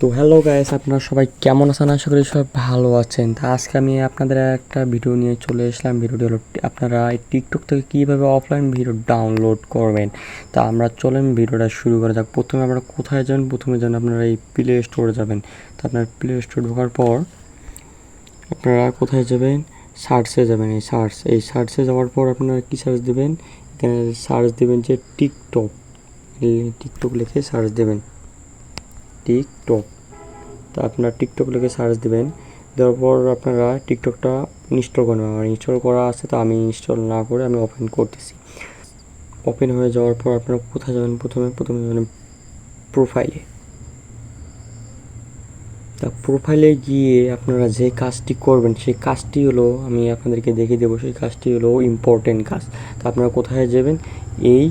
তো hello guys আপনারা সবাই কেমন আছেন? আশা করি সবাই ভালো আছেন। তা আজকে আমি আপনাদের একটা ভিডিও নিয়ে চলে এসলাম। ভিডিওটি হলো আপনারা এই টিকটক থেকে কীভাবে অফলাইন ভিডিও ডাউনলোড করবেন? তা আমরা চলেন ভিডিওটা শুরু করা যাক। প্রথমে আপনারা কোথায় যাবেন? প্রথমে যান আপনারা এই প্লে স্টোরে যাবেন। তা আপনার প্লে স্টোর ঢোকার পর আপনারা কোথায় যাবেন? সার্চে যাবেন এই সার্চ এই সার্চে যাওয়ার পর আপনারা কী সার্চ দেবেন? এখানে সার্চ দেবেন যে টিকটক টিকটক লিখে সার্চ দেবেন। টিকটক তা আপনার টিকটক লিখে সার্চ দেবেন। দেওয়ার পর আপনারা টিকটকটা ইনস্টল করবেন। আমার ইনস্টল করা আছে, তো আমি ইনস্টল না করে আমি ওপেন করতেছি। ওপেন হয়ে যাওয়ার পর আপনারা কোথায় যাবেন? প্রথমে প্রথমে যাবেন প্রোফাইলে তা প্রোফাইলে গিয়ে আপনারা যে কাজটি করবেন, সেই কাজটি হলো, আমি আপনাদেরকে দেখিয়ে দেবো, সেই কাজটি হলো ইম্পর্টেন্ট কাজ। তা আপনারা কোথায় যাবেন? এই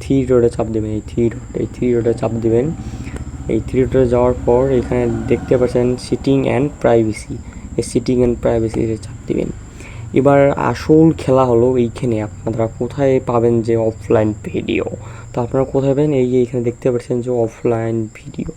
থ্রি ডটে চাপ দেবেন, এই থ্রি ডট এই থ্রি ডটে চাপ দেবেন। এই থ্রি যাওয়ার পর এখানে দেখতে পাচ্ছেন সিটিং অ্যান্ড প্রাইভেসি এই সিটিং অ্যান্ড প্রাইভেসিতে চাপ দিবেন এবার আসল খেলা হলো এইখানে আপনারা কোথায় পাবেন যে অফলাইন ভিডিও তো আপনারা কোথায় পাবেন? এই যে এখানে দেখতে পাচ্ছেন যে অফলাইন ভিডিও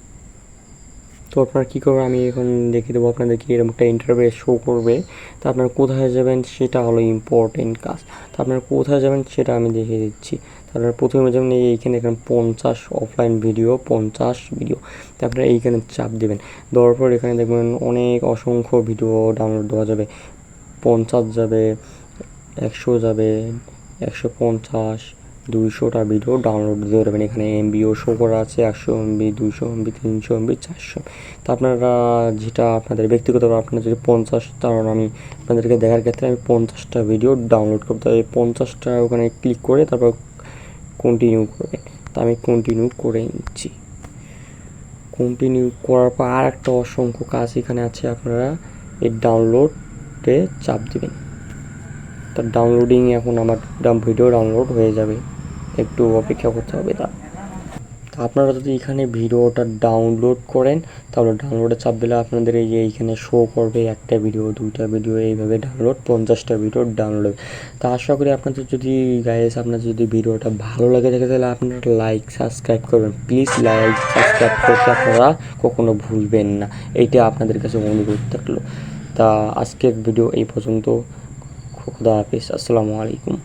তো আপনারা কী করবেন? আমি এখন দেখিয়ে দেবো আপনাদেরকে এরকম একটা ইন্টারভিউ শো করবে। তো আপনারা কোথায় যাবেন? সেটা হলো ইম্পর্টেন্ট কাজ। তো আপনারা কোথায় যাবেন? সেটা আমি দেখিয়ে দিচ্ছি। তারপরে প্রথমে যেমন এই এইখানে এখানে পঞ্চাশ অফলাইন ভিডিও পঞ্চাশ ভিডিও তারপরে এইখানে চাপ দেবেন। দেওয়ার পর এখানে দেখবেন অনেক অসংখ্য ভিডিও ডাউনলোড দেওয়া যাবে। পঞ্চাশ যাবে, একশো যাবে, একশো পঞ্চাশ, দুইশোটা ভিডিও ডাউনলোড দিতে পারবেন এখানে এমবিও শো করা আছে, একশো এমবি দুইশো এমবি তিনশো এমবি চারশো। তো আপনারা যেটা আপনাদের ব্যক্তিগত আপনার যদি পঞ্চাশ কারণ আমি আপনাদেরকে দেখার ক্ষেত্রে আমি পঞ্চাশটা ভিডিও ডাউনলোড করতে হবে পঞ্চাশটা ওখানে ক্লিক করে তারপর কন্টিনিউ করবেন তো আমি কন্টিনিউ করে নিচ্ছি। কন্টিনিউ করার পর আর একটা অসংখ্য কাজ এখানে আছে, আপনারা এই ডাউনলোডে চাপ দেবেন। তার ডাউনলোডিং এখন আমার ভিডিও ডাউনলোড হয়ে যাবে, একটু অপেক্ষা করতে হবে তা। আপনারা যদি এখানে ভিডিওটা ডাউনলোড করেন, তাহলে ডাউনলোডে চাপ দিলে আপনাদের এই যে এইখানে শো করবে একটা ভিডিও দুইটা ভিডিও এইভাবে ডাউনলোড পঞ্চাশটা ভিডিও ডাউনলোড হবে। তা আশা করি আপনাদের যদি গাইস আপনার যদি ভিডিওটা ভালো লাগে থাকে, তাহলে আপনারা লাইক সাবস্ক্রাইব করবেন। প্লিজ লাইক সাবস্ক্রাইব করতে আপনারা কখনো ভুলবেন না। এইটা আপনাদের কাছে অনুরোধ থাকল। তা আজকের ভিডিও এই পর্যন্ত। খুদা হাফিজ। আসসালামু আলাইকুম।